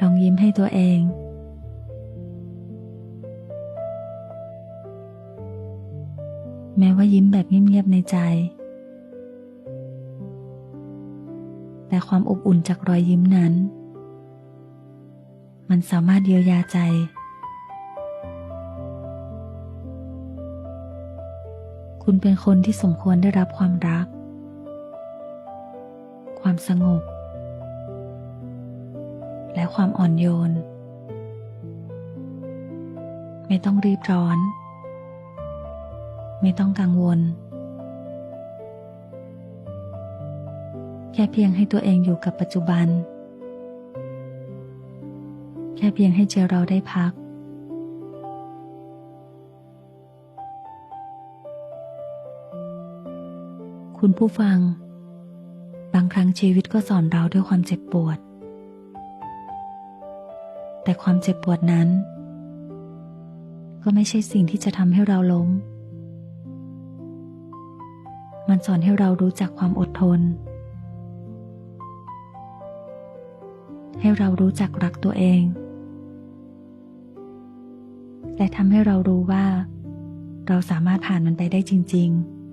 ลองยิ้มให้ตัวเอง แม้ว่ายิ้มแบบเงียบๆในใจ แต่ความอบอุ่นจากรอยยิ้มนั้น มันสามารถเยียวยาใจคุณเป็นคนที่สมควรได้รับความรัก ความสงบ และความอ่อนโยน ไม่ต้องรีบร้อน ไม่ต้องกังวล แค่เพียงให้ตัวเองอยู่กับปัจจุบัน แค่เพียงให้ใจเราได้พักคุณผู้ฟัง บางครั้งชีวิตก็สอนเราด้วยความเจ็บปวด แต่ความเจ็บปวดนั้น ก็ไม่ใช่สิ่งที่จะทำให้เราล้ม มันสอนให้เรารู้จักความอดทน ให้เรารู้จักรักตัวเอง และทำให้เรารู้ว่า เราสามารถผ่านมันไปได้จริง ๆ